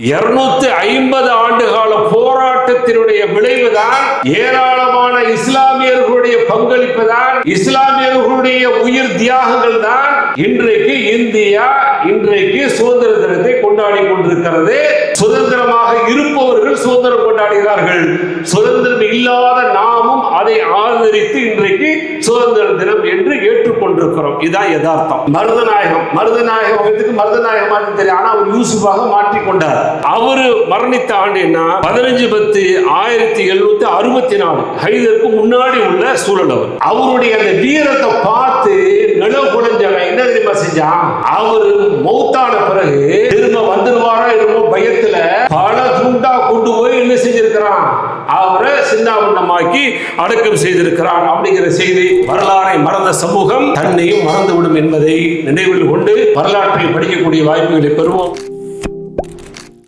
இருநூத்தி ஐம்பது ஆண்டு கால போராட்டத்தினுடைய விளைவுதான் ஏராளமான இஸ்லாமியர்களுடைய பங்களிப்பு தான் இஸ்லாமியர்களுடைய உயிர் தியாகங்கள் தான் இன்றைக்கு இந்தியா இன்றைக்கு சுதந்திர தினத்தை கொண்டாடி கொண்டிருக்கிறது. சுதந்திரமாக இருப்பவர்கள் சுதந்திரம் கொண்டாடுகிறார்கள். சுதந்திரம் இல்லாத நாமும் அதை ஆதரித்து இன்றைக்கு சுதந்திர தினம் என்று ஏற்றுக்கொண்டிருக்கிறோம். இதான் யதார்த்தம். மருதநாயகம். மருதநாயகம் இதுக்கு மருதநாயகம் தெரியும். ஆனா அவர் யூசுஃபாக மாற்றிக்கொண்டார். அவரு மரணித்த ஆண்டு என்ன? பதினஞ்சு பத்து ஆயிரத்தி எழுநூத்தி அறுபத்தி நாலு ஹைதருக்கு முன்னாடி உள்ள சூழல் அவர். அவருடைய அந்த வீரத்தை பார்த்து நிலவு குடைஞ்சவன் என்ன தெரியுமா செஞ்சான் அவரு மௌத்தான பிறகு திரும்ப வந்துருவாரோ என்னமோ பயத்துல பல துண்டா கொண்டு போய் என்ன செஞ்சிருக்கிறான்? அவரை சிந்தாபண்ணமாக்கி அடக்கம் செய்திருக்கிறான். அப்படிங்கிற செய்தி வரலாறை மறந்த சமூகம் தன்னையும் மறந்துவிடும் என்பதை நினைவில் கொண்டு வரலாற்றில் படிக்கக்கூடிய வாய்ப்புகளை பெறுவோம்.